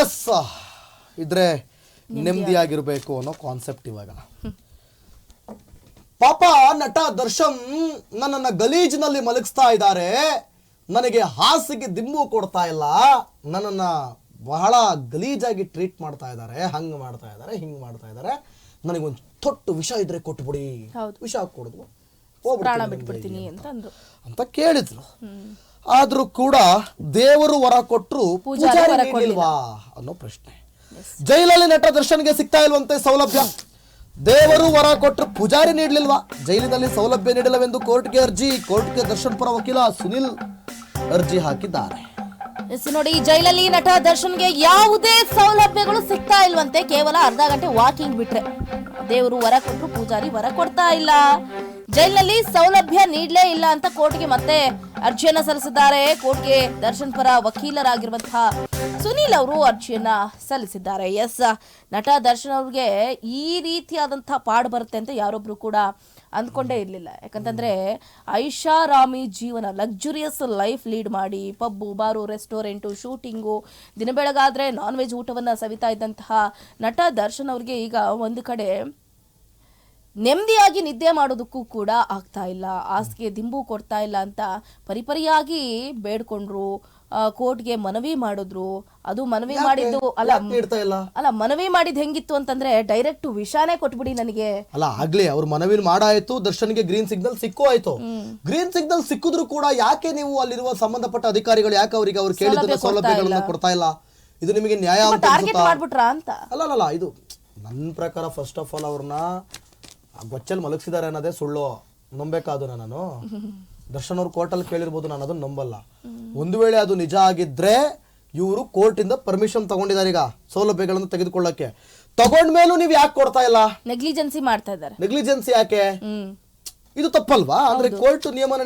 S ಇದ್ರೆ ನೆಮ್ಮದಿಯಾಗಿರ್ಬೇಕು ಅನ್ನೋ concept ಇವಾಗ. ಪಾಪ ನಟ ದರ್ಶನ್ ನನ್ನನ್ನ ಗಲೀಜಿನಲ್ಲಿ ಮಲಗಿಸ್ತಾ ಇದ್ದಾರೆ. ನನಗೆ ಹಾಸಿಗೆ ದಿಂಬು ಕೊಡ್ತಾ ಇಲ್ಲ. ನನ್ನನ್ನ ಬಹಳ ಗಲೀಜಾಗಿ ಟ್ರೀಟ್ ಮಾಡ್ತಾ ಇದ್ದಾರೆ. ಹಂಗ್ ಮಾಡ್ತಾ ಇದ್ದಾರೆ ಹಿಂಗ್ ಮಾಡ್ತಾ ಇದ್ದಾರೆ. ನನಗೊಂದು ತೊಟ್ಟು ವಿಷ ಇದ್ರೆ ಕೊಟ್ಬಿಡಿ. ವಿಷ ಕೊಡುದು ಹೋಗ್ಬಿಡ್ತೀನಿ ಅಂತ. ಕೇಳಿದ್ರು. ಆದ್ರೂ ಕೂಡ ದೇವರು ವರ ಕೊಟ್ಟರು ಪೂಜಾರಿ ಕೊಡಲಿಲ್ವಾ ಅನ್ನೋ ಪ್ರಶ್ನೆ. ಜೈಲಲ್ಲಿ ನಟ ದರ್ಶನ್ಗೆ ಸಿಗ್ತಾ ಇಲ್ವಂತೆ ಸೌಲಭ್ಯ? ದೇವರು ವರ ಕೊಟ್ಟರು ಪೂಜಾರಿ ನೀಡಲಿಲ್ವಾ? ಜೈಲಿನಲ್ಲಿ ಸೌಲಭ್ಯ ನೀಡಲವೆಂದು ಕೋರ್ಟ್ಗೆ ಅರ್ಜಿ. ಕೋರ್ಟ್ಗೆ ದರ್ಶನ್ ಪರ ವಕೀಲ ಸುನಿಲ್ ಅರ್ಜಿ ಹಾಕಿದ್ದಾರೆ. ನೋಡಿ ಜೈಲಲ್ಲಿ ನಟ ದರ್ಶನ್ಗೆ ಯಾವುದೇ ಸೌಲಭ್ಯಗಳು ಸಿಗ್ತಾ ಇಲ್ವಂತೆ. ಕೇವಲ ಅರ್ಧ ಗಂಟೆ ವಾಕಿಂಗ್ ಬಿಟ್ರೆ. ದೇವರು ವರ ಕೊಟ್ಟರು ಪೂಜಾರಿ ವರ ಕೊಡ್ತಾ ಇಲ್ಲ. ಜೈಲಿನಲ್ಲಿ ಸೌಲಭ್ಯ ನೀಡ್ಲೇ ಇಲ್ಲ ಅಂತ ಕೋರ್ಟ್ಗೆ ಮತ್ತೆ ಅರ್ಜಿಯನ್ನ ಸಲ್ಲಿಸಿದ್ದಾರೆ. ಕೋರ್ಟ್ಗೆ ದರ್ಶನ್ ಪರ ವಕೀಲರಾಗಿರುವಂತಹ ಸುನೀಲ್ ಅವರು ಅರ್ಜಿಯನ್ನ ಸಲ್ಲಿಸಿದ್ದಾರೆ. ಎಸ್, ನಟ ದರ್ಶನ್ ಅವ್ರಿಗೆ ಈ ರೀತಿಯಾದಂತಹ ಪಾಡು ಬರುತ್ತೆ ಅಂತ ಯಾರೊಬ್ರು ಕೂಡ ಅಂದ್ಕೊಂಡೇ ಇರಲಿಲ್ಲ. ಯಾಕಂತಂದ್ರೆ ಐಷಾರಾಮಿ ಜೀವನ ಲಕ್ಸುರಿಯಸ್ ಲೈಫ್ ಲೀಡ್ ಮಾಡಿ ಪಬ್ಬು, ಬಾರು ರೆಸ್ಟೋರೆಂಟು ಶೂಟಿಂಗು ದಿನ ಬೆಳಗಾದ್ರೆ ನಾನ್ ವೆಜ್ ಊಟವನ್ನ ಸವಿತಾ ಇದ್ದಂತಹ ನಟ ದರ್ಶನ್ ಅವ್ರಿಗೆ ಈಗ ಒಂದು ಕಡೆ ನೆಮ್ಮದಿಯಾಗಿ ನಿದ್ದೆ ಮಾಡೋದಕ್ಕೂ ಕೂಡ ಆಗ್ತಾ ಇಲ್ಲ. ಹಾಸಿಗೆ ದಿಂಬು ಕೊಡ್ತಾ ಇಲ್ಲ ಅಂತ ಪರಿಪರಿಯಾಗಿ ಬೇಡ್ಕೊಂಡ್ರು. ಕೋರ್ಟ್ಗೆ ಮನವಿ ಮಾಡಿದ್ರು. ಅದು ಮನವಿ ಮಾಡಿದ್ದು ಅಲ್ಲ ಇಲ್ಲ? ಅಲ್ಲ ಮನವಿ ಮಾಡಿದ್ ಹೆಂಗಿತ್ತು ಅಂತಂದ್ರೆ ಡೈರೆಕ್ಟ್ ವಿಷಾನೇ ಕೊಟ್ಬಿಡಿ ನನಗೆ. ಅಲ್ಲ ಆಗ್ಲಿ ಅವ್ರ ಮನವಿ ಮಾಡಾಯ್ತು ದರ್ಶನ್ಗೆ ಗ್ರೀನ್ ಸಿಗ್ನಲ್ ಸಿಕ್ಕು ಆಯ್ತು. ಗ್ರೀನ್ ಸಿಗ್ನಲ್ ಸಿಕ್ಕಿದ್ರು ಕೂಡ ಯಾಕೆ ನೀವು ಅಲ್ಲಿರುವ ಸಂಬಂಧಪಟ್ಟ ಅಧಿಕಾರಿಗಳು ಯಾಕೆ ಅವರಿಗೆ ಅವ್ರು ಕೇಳಿದ ಸೌಲಭ್ಯಗಳನ್ನ ಕೊಡ್ತಾ ಇಲ್ಲ? ಇದು ನಿಮಗೆ ನ್ಯಾಯ ಅಂತ ಟಾರ್ಗೆಟ್ ಅನ್ಸುತ್ತಾ ಮಾಡ್ಬಿಟ್ರಾ ಅಂತ? ಅಲ್ಲ ಅಲ್ಲ, ಅಲ್ಲ ಇದು ನನ್ನ ಪ್ರಕಾರ ಫಸ್ಟ್ ಆಫ್ ಆಲ್ ಅವ್ರನ್ನ ಗೊಚ್ಚಲ್ಲಿ ಮಲಗಿಸಿದ್ದಾರೆ ಅನ್ನೋದೇ ಸುಳ್ಳು. ನಂಬೇಕಾದ ನಾನು. ದರ್ಶನ್ ಅವ್ರು ಕೋರ್ಟಲ್ಲಿ ಕೇಳಿರ್ಬೋದು ನಾನು ಅದನ್ನ ನಂಬಲ್ಲ. ಒಂದು ವೇಳೆ ಅದು ನಿಜ ಆಗಿದ್ರೆ ಇವರು ಕೋರ್ಟಿಂದ ಪರ್ಮಿಷನ್ ತಗೊಂಡಿದ್ದಾರೆ ಈಗ ಸೌಲಭ್ಯಗಳನ್ನು ತೆಗೆದುಕೊಳ್ಳಕ್ಕೆ. ತಗೊಂಡ್ಮೇಲೂ ನೀವು ಯಾಕೆ ಕೊಡ್ತಾ ಇಲ್ಲ? ನೆಗ್ಲಿಜೆನ್ಸಿ ಮಾಡ್ತಾ ಇದ್ದಾರೆ. ನೆಗ್ಲಿಜೆನ್ಸಿ ಯಾಕೆ? ಇದು ತಪ್ಪಲ್ವಾ? ಅಂದ್ರೆ ಕೋರ್ಟ್ ನಿಯಮನ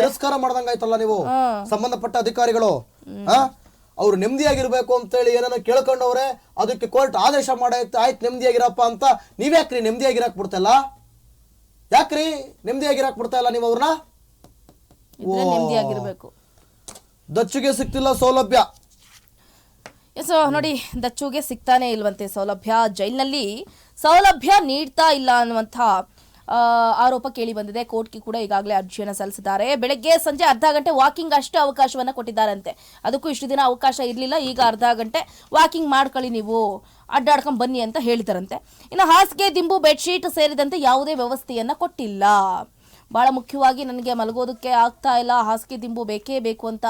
ತಿರಸ್ಕಾರ ಮಾಡ್ದಂಗಾಯ್ತಲ್ಲ ನೀವು? ಸಂಬಂಧಪಟ್ಟ ಅಧಿಕಾರಿಗಳು? ಆ ಅವ್ರು ನೆಮ್ಮದಿಯಾಗಿರ್ಬೇಕು ಅಂತೇಳಿ ಏನನ್ನ ಕೇಳ್ಕೊಂಡವ್ರೆ ಅದಕ್ಕೆ ಕೋರ್ಟ್ ಆದೇಶ ಮಾಡಾಯ್ತು ಆಯ್ತು ನೆಮ್ಮದಿಯಾಗಿರಪ್ಪ ಅಂತ ನೀವ್ಯಾಕ್ರಿ ನೆಮ್ಮದಿಯಾಗಿರಕ್ ಬಿಡ್ತಲ್ಲ ಯಾಕ್ರಿ ನೆಮ್ಮದಿಯಾಗಿರಕ್ ಬಿಡ್ತಾ ಇಲ್ಲ ನೀವು ಅವ್ರನ್ನ ನೆಮ್ಮದಿಯಾಗಿರ್ಬೇಕು. ದಚ್ಚುಗೆ ಸಿಕ್ತಿಲ್ಲ ಸೌಲಭ್ಯ. ಎಸ್ ನೋಡಿ ದಚ್ಚುಗೆ ಸಿಗ್ತಾನೆ ಇಲ್ವಂತೆ ಸೌಲಭ್ಯ. ಜೈಲಿನಲ್ಲಿ ಸೌಲಭ್ಯ ನೀಡ್ತಾ ಇಲ್ಲ ಅನ್ನುವಂಥ ಆರೋಪ ಕೇಳಿ ಬಂದಿದೆ. ಕೋರ್ಟ್ಗೆ ಕೂಡ ಈಗಾಗಲೇ ಅರ್ಜಿಯನ್ನು ಸಲ್ಲಿಸಿದ್ದಾರೆ. ಬೆಳಗ್ಗೆ ಸಂಜೆ ಅರ್ಧ ಗಂಟೆ ವಾಕಿಂಗ್ ಅಷ್ಟೇ ಅವಕಾಶವನ್ನ ಕೊಟ್ಟಿದ್ದಾರಂತೆ. ಅದಕ್ಕೂ ಇಷ್ಟು ದಿನ ಅವಕಾಶ ಇರಲಿಲ್ಲ. ಈಗ ಅರ್ಧ ಗಂಟೆ ವಾಕಿಂಗ್ ಮಾಡ್ಕೊಳ್ಳಿ ನೀವು. ಅಡ್ಡಾಡ್ಕೊಂಡ್ ಬನ್ನಿ ಅಂತ ಹೇಳಿದಾರಂತೆ ಇನ್ನು ಹಾಸಿಗೆ, ದಿಂಬು, ಬೆಡ್ಶೀಟ್ ಸೇರಿದಂತೆ ಯಾವುದೇ ವ್ಯವಸ್ಥೆಯನ್ನ ಕೊಟ್ಟಿಲ್ಲ. ಬಹಳ ಮುಖ್ಯವಾಗಿ ನನಗೆ ಮಲಗೋದಕ್ಕೆ ಆಗ್ತಾ ಇಲ್ಲ, ಹಾಸಿಗೆ ದಿಂಬು ಬೇಕೇ ಬೇಕು ಅಂತ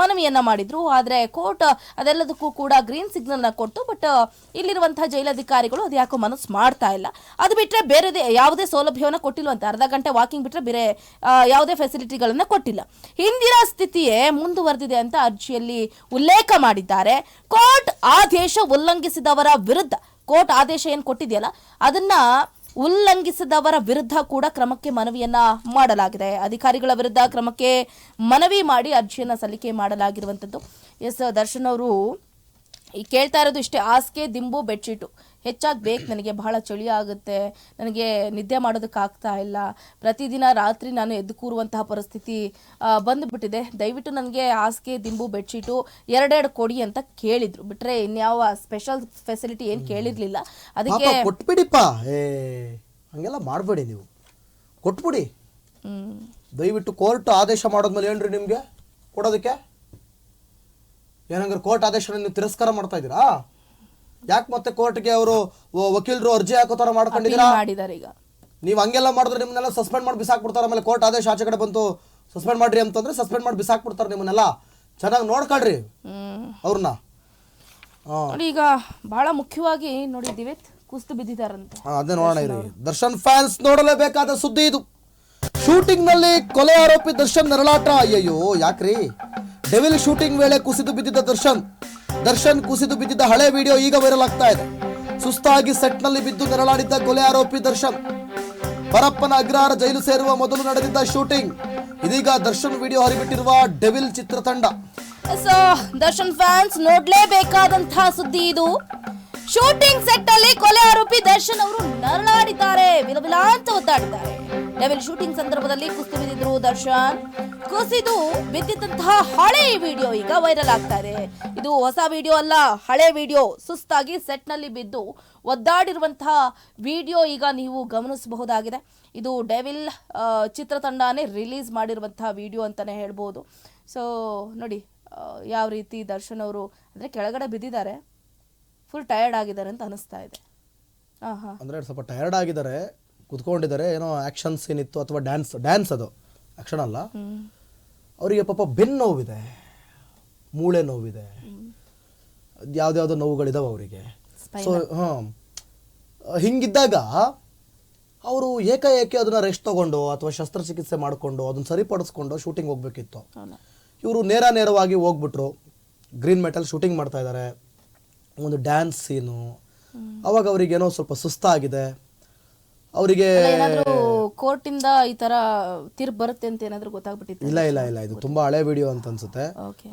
ಮನವಿಯನ್ನ ಮಾಡಿದ್ರು. ಆದ್ರೆ ಕೋರ್ಟ್ ಅದೆಲ್ಲದಕ್ಕೂ ಕೂಡ ಗ್ರೀನ್ ಸಿಗ್ನಲ್ನ ಕೊಟ್ಟು ಬಟ್ ಇಲ್ಲಿರುವಂತಹ ಜೈಲಧಿಕಾರಿಗಳು ಅದು ಯಾಕೋ ಮನಸ್ಸು ಮಾಡ್ತಾ ಇಲ್ಲ. ಅದು ಬಿಟ್ಟರೆ ಬೇರೆ ಯಾವುದೇ ಸೌಲಭ್ಯವನ್ನ ಅಂತ ಅರ್ಧ ಗಂಟೆ ವಾಕಿಂಗ್ ಬಿಟ್ರೆ ಬೇರೆ ಯಾವುದೇ ಫೆಸಿಲಿಟಿಗಳನ್ನ ಕೊಟ್ಟಿಲ್ಲ. ಹಿಂದಿನ ಸ್ಥಿತಿಯೇ ಮುಂದುವರೆದಿದೆ ಅಂತ ಅರ್ಜಿಯಲ್ಲಿ ಉಲ್ಲೇಖ ಮಾಡಿದ್ದಾರೆ. ಕೋರ್ಟ್ ಆದೇಶ ಉಲ್ಲಂಘಿಸಿದವರ ವಿರುದ್ಧ, ಕೋರ್ಟ್ ಆದೇಶ ಏನು ಕೊಟ್ಟಿದೆಯಲ್ಲ, ಅದನ್ನ ಉಲ್ಲಂಘಿಸಿದವರ ವಿರುದ್ಧ ಕೂಡ ಕ್ರಮಕ್ಕೆ ಮನವಿಯನ್ನ ಮಾಡಲಾಗಿದೆ. ಅಧಿಕಾರಿಗಳ ವಿರುದ್ಧ ಕ್ರಮಕ್ಕೆ ಮನವಿ ಮಾಡಿ ಅರ್ಜಿಯನ್ನ ಸಲ್ಲಿಕೆ ಮಾಡಲಾಗಿರುವಂಥದ್ದು ಎಸ್, ದರ್ಶನ್ ಅವರು ಈ ಕೇಳ್ತಾ ಇರೋದು ಇಷ್ಟೇ. ಆಸ್ಕೆ ದಿಂಬು, ಬೆಡ್ಶೀಟು. ಹೆಚ್ಚಾಗಿ ಬೇಕು ನನಗೆ ಬಹಳ ಚಳಿ ಆಗುತ್ತೆ ನನಗೆ ನಿದ್ದೆ ಮಾಡೋದಕ್ಕಾಗ್ತಾ ಇಲ್ಲ. ಪ್ರತಿದಿನ ರಾತ್ರಿ ನಾನು ಎದ್ದು ಕೂರುವಂತಹ ಪರಿಸ್ಥಿತಿ ಬಂದುಬಿಟ್ಟಿದೆ. ದಯವಿಟ್ಟು ನನಗೆ ಹಾಸಿಗೆ ದಿಂಬು ಬೆಡ್ಶೀಟು ಎರಡೆರಡು ಕೊಡಿ ಅಂತ ಕೇಳಿದ್ರು. ಬಿಟ್ರೆ ಇನ್ಯಾವ ಸ್ಪೆಷಲ್ ಫೆಸಿಲಿಟಿ ಏನು ಕೇಳಿರ್ಲಿಲ್ಲ. ಅದಕ್ಕೆ ಪಾಪ ಕೊಟ್ಬಿಡಿಪ್ಪ. ಏ ಹಂಗೆಲ್ಲ ಮಾಡಬೇಡಿ ನೀವು. ಕೊಟ್ಬಿಡಿ. ದಯವಿಟ್ಟು ಕೋರ್ಟ್ ಆದೇಶ ಮಾಡೋದ್ಮೇಲೆ ಏನ್ರಿ ನಿಮ್ಗೆ? ಕೊಡೋದಕ್ಕೆ? ಏನಂದ್ರೆ ಕೋರ್ಟ್ ಆದೇಶ ನೀವು ತಿರಸ್ಕಾರ ಮಾಡ್ತಾ ಇದ್ದೀರಾ? ಯಾಕೆ ಮತ್ತೆ ಕೋರ್ಟ್ಗೆ ಅವರು ವಕೀಲರು ಅರ್ಜಿ ಹಾಕೋ ತರ ಮಾಡ್ಕೊಂಡಿದ್ದೀರಾ? ಮಾಡಿದ್ದಾರೆ ಈಗ. ನೀವು ಹಂಗೆಲ್ಲ ಮಾಡಿದ್ರೆ ನಿಮ್ಮನ್ನೆಲ್ಲ ಸಸ್ಪೆಂಡ್ ಮಾಡಿ ಬಿಸಾಕ್ಬಿಡ್ತಾರೆ. ಆಮೇಲೆ ಕೋರ್ಟ್ ಆದೇಶ ಆಚೆ ಕಡೆ ಬಂತು ಸಸ್ಪೆಂಡ್ ಮಾಡ್ರಿ ಅಂತಂದ್ರೆ ಸಸ್ಪೆಂಡ್ ಮಾಡಿ ಬಿಸಾಕ್ಬಿಡ್ತಾರೆ ನಿಮ್ಮನ್ನೆಲ್ಲ. ಚೆನ್ನಾಗಿ ನೋಡ್ಕೊಳ್ರಿ ಅವ್ರನ್ನ. ನೋಡಿ ಈಗ ಬಹಳ ಮುಖ್ಯವಾಗಿ ನೋಡಿ ದಿವೇತ್ ಕುಸ್ತು ಬಿದ್ದಿದಾರಂತೆ ಅದೇ ನೋಡೋಣ ಇರಿ ದರ್ಶನ್ ಫ್ಯಾನ್ಸ್ ನೋಡಲೇಬೇಕಾದ ಸುದ್ದಿ ಇದು. ಶೂಟಿಂಗ್ನಲ್ಲಿ ಕೊಲೆ ಆರೋಪಿ ದರ್ಶನ್ ನರಳಾಟ. ಅಯ್ಯಯ್ಯೋ ಯಾಕ್ರಿ? ಡೆವಿಲ್ ಶೂಟಿಂಗ್ ವೇಳೆ ಕುಸಿದು ಬಿದ್ದಿದ್ದ ದರ್ಶನ್. ದರ್ಶನ್ ಕುಸಿದು ಬಿದ್ದಿದ್ದ ಹಳೆ ವಿಡಿಯೋ ಈಗ ವೈರಲ್ ಆಗ್ತಾ ಇದೆ. ಸುಸ್ತಾಗಿ ಸೆಟ್ನಲ್ಲಿ ಬಿದ್ದು ನೆರಳಾಡಿದ್ದ ಕೊಲೆ ಆರೋಪಿ ದರ್ಶನ್. ಪರಪ್ಪನ ಅಗ್ರಹಾರ ಜೈಲು ಸೇರುವ ಮೊದಲು ನಡೆದಿದ್ದ ಶೂಟಿಂಗ್ ಇದೀಗ ದರ್ಶನ್ ವಿಡಿಯೋ ಹರಿಬಿಟ್ಟಿರುವ ಡೆವಿಲ್ ಚಿತ್ರತಂಡ. ಸೊ ದರ್ಶನ್ ಫ್ಯಾನ್ಸ್ ನೋಡ್ಲೇಬೇಕಾದಂತಹ ಸುದ್ದಿ ಇದು. ಶೂಟಿಂಗ್ ಸೆಟ್ ಅಲ್ಲಿ ಕೊಲೆ ಆರೋಪಿ ದರ್ಶನ್ ಅವರು ನರಳಾಡಿದ್ದಾರೆ. ವಿಲವಿಲ ಅಂತ ಒದ್ದಾಡಿದ್ದಾರೆ. ಡೆವಿಲ್ ಶೂಟಿಂಗ್ ಸಂದರ್ಭದಲ್ಲಿ ಕುಸಿದು ಬಿದ್ದಿದ್ರು ದರ್ಶನ್. ಕುಸಿದು ಬಿದ್ದಿದ್ದಂತಹ ಹಳೆ ವಿಡಿಯೋ ಈಗ ವೈರಲ್ ಆಗ್ತಾ ಇದೆ ಇದು ಹೊಸ ವಿಡಿಯೋ ಅಲ್ಲ, ಹಳೆ ವಿಡಿಯೋ ಸುಸ್ತಾಗಿ ಸೆಟ್ನಲ್ಲಿ ಬಿದ್ದು ಒದ್ದಾಡಿರುವಂತಹ ವಿಡಿಯೋ ಈಗ ನೀವು ಗಮನಿಸಬಹುದಾಗಿದೆ. ಇದು ಡೆವಿಲ್ ಚಿತ್ರತಂಡನೇ ರಿಲೀಸ್ ಮಾಡಿರುವಂತಹ ವಿಡಿಯೋ ಅಂತಾನೆ ಹೇಳ್ಬೋದು. ಸೊ ನೋಡಿ ಯಾವ ರೀತಿ ದರ್ಶನ್ ಅವರು, ಅಂದ್ರೆ ಕೆಳಗಡೆ ಬಿದ್ದಿದ್ದಾರೆ. ಫುಲ್ ಟಯರ್ಡ್ ಆಗಿದ್ದಾರೆ ಅಂತ ಅನಿಸ್ತಾ ಇದೆ. ಆಹಾ. ಸ್ವಲ್ಪ ಟಯರ್ಡ್ ಆಗಿದ್ದಾರೆ. ಕುತ್ಕೊಂಡಿದ್ದಾರೆ. ಏನೋ ಆ್ಯಕ್ಷನ್ ಸೀನ್ ಇತ್ತು ಅಥವಾ ಡ್ಯಾನ್ಸ್ ಡ್ಯಾನ್ಸ್ ಅದು. ಆ್ಯಕ್ಷನ್ ಅಲ್ಲ. ಅವರಿಗೆ ಪಾಪ ಬೆನ್ನು ನೋವಿದೆ. ಮೂಳೆ ನೋವಿದೆ. ಯಾವ್ದ್ಯಾವ್ದೋ ನೋವುಗಳಿದಾವೆ ಅವರಿಗೆ. ಸೊ ಹಾಂ. ಹಿಂಗಿದ್ದಾಗ ಅವರು ಏಕಾಏಕಿ ಅದನ್ನ ರೆಸ್ಟ್ ತಗೊಂಡು ಅಥವಾ ಶಸ್ತ್ರಚಿಕಿತ್ಸೆ ಮಾಡಿಕೊಂಡು ಅದನ್ನ ಸರಿಪಡಿಸ್ಕೊಂಡು ಶೂಟಿಂಗ್ ಹೋಗ್ಬೇಕಿತ್ತು. ಇವರು ನೇರ ನೇರವಾಗಿ ಹೋಗ್ಬಿಟ್ರು. ಗ್ರೀನ್ ಮೆಟಲ್ ಶೂಟಿಂಗ್ ಮಾಡ್ತಾ ಇದ್ದಾರೆ. ಒಂದು ಡ್ಯಾನ್ಸ್ ಸೀನು ಅವಾಗ ಅವ್ರಿಗೇನೋ ಸ್ವಲ್ಪ ಸುಸ್ತಾಗಿದೆ. ಅವರಿಗೆ ಕೋರ್ಟಿಂದ ಕೋರ್ಟ್ ಇಂದ ಈ ತರ ತೀರ್ಪು ಬರುತ್ತೆ ಅಂತ ಏನಾದ್ರೂ ಗೊತ್ತಾಗ್ಬಿಟ್ಟಿತ್ತು? ಇಲ್ಲ ಇಲ್ಲ ಇಲ್ಲ. ಇದು ತುಂಬಾ ಹಳೆ ವಿಡಿಯೋ ಅಂತ ಅನ್ಸುತ್ತೆ.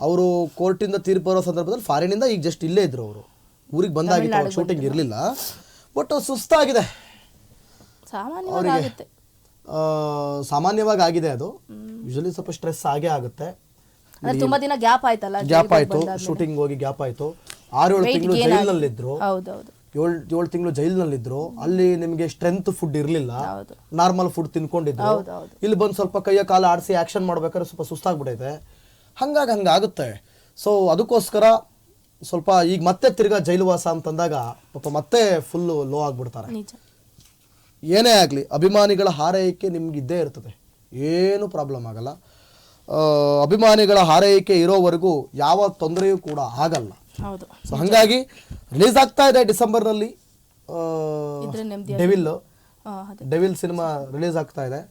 ಅವರು ಕೋರ್ಟಿಂದ ತೀರ್ಪು ಬರೋ ಸಂದರ್ಭದಲ್ಲಿ ಇಂದ ಈಗ ಜಸ್ಟ್ ಇಲ್ಲೇ ಇದ್ರು ಅವರು. ಊರಿಗೆ ಬಂದಾಗಿತ್ತು ಶೂಟಿಂಗ್ ಇರಲಿಲ್ಲ. ಬಟ್ ಸುಸ್ತಾಗಿದೆ. ಆ, ಸಾಮಾನ್ಯವಾಗಿ ಆಗಿದೆ ಅದು. ಯೂಶಲಿ ಸ್ವಲ್ಪ ಸ್ಟ್ರೆಸ್ ಆಗೇ ಆಗುತ್ತೆ. ತುಂಬಾ ದಿನ ಗ್ಯಾಪ್ ಆಯ್ತಲ್ಲ ಗ್ಯಾಪ್ ಆಯ್ತು ಶೂಟಿಂಗ್ ಹೋಗಿ ಗ್ಯಾಪ್ ಆಯ್ತು. ಆರು ಏಳು ತಿಂಗಳು ಜೈಲಿನಲ್ಲಿದ್ರು. ಹೌದೌದು. ಏಳು ಏಳು ತಿಂಗಳು ಜೈಲ್ನಲ್ಲಿದ್ರು ಅಲ್ಲಿ ನಿಮಗೆ ಸ್ಟ್ರೆಂತ್ ಫುಡ್ ಇರಲಿಲ್ಲ. ನಾರ್ಮಲ್ ಫುಡ್ ತಿನ್ಕೊಂಡಿದ್ರು. ಇಲ್ಲಿ ಬಂದು ಸ್ವಲ್ಪ ಕೈಯ ಕಾಲ ಆಡಿಸಿ ಆಕ್ಷನ್ ಮಾಡ್ಬೇಕಾದ್ರೆ ಸ್ವಲ್ಪ ಸುಸ್ತಾಗ್ಬಿಟ್ಟೈತೆ ಹಂಗಾಗಿ ಹಂಗಾಗುತ್ತೆ ಸೊ ಅದಕ್ಕೋಸ್ಕರ ಸ್ವಲ್ಪ ಈಗ ಮತ್ತೆ ತಿರ್ಗಾ ಜೈಲುವಾಸ ಅಂತಂದಾಗ ಪಾಪ ಮತ್ತೆ ಫುಲ್ ಲೋ ಆಗ್ಬಿಡ್ತಾರೆ. ಏನೇ ಆಗಲಿ ಅಭಿಮಾನಿಗಳ ಹಾರೈಕೆ ನಿಮ್ಗೆ ಇದ್ದೇ ಇರ್ತದೆ. ಏನು ಪ್ರಾಬ್ಲಮ್ ಆಗಲ್ಲ. ಅಭಿಮಾನಿಗಳ ಹಾರೈಕೆ ಇರೋವರೆಗೂ ಯಾವ ತೊಂದರೆಯೂ ಕೂಡ ಆಗಲ್ಲ. ಹೌದು. ಸೊ ಹಾಗಾಗಿ ರಿಲೀಸ್ ಆಗ್ತಾ ಇದೆ ಡಿಸೆಂಬರ್ನಲ್ಲಿ ಇದ್ರೆ ನೆಮ್ಮದಿ ಡೆವಿಲ್ ಅದೇ. ಡೆವಿಲ್ ಸಿನಿಮಾ ರಿಲೀಸ್ ಆಗ್ತಾ ಇದೆ.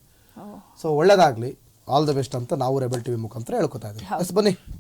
ಸೊ ಒಳ್ಳೇದಾಗ್ಲಿ. ಆಲ್ ದ ಬೆಸ್ಟ್ ಅಂತ ನಾವು ರೆಬಲ್ ಟಿವಿ ಮುಖಾಂತರ ಹೇಳ್ಕೊತಾ ಇದ್ದೀವಿ. ಎಸ್ ಬನ್ನಿ.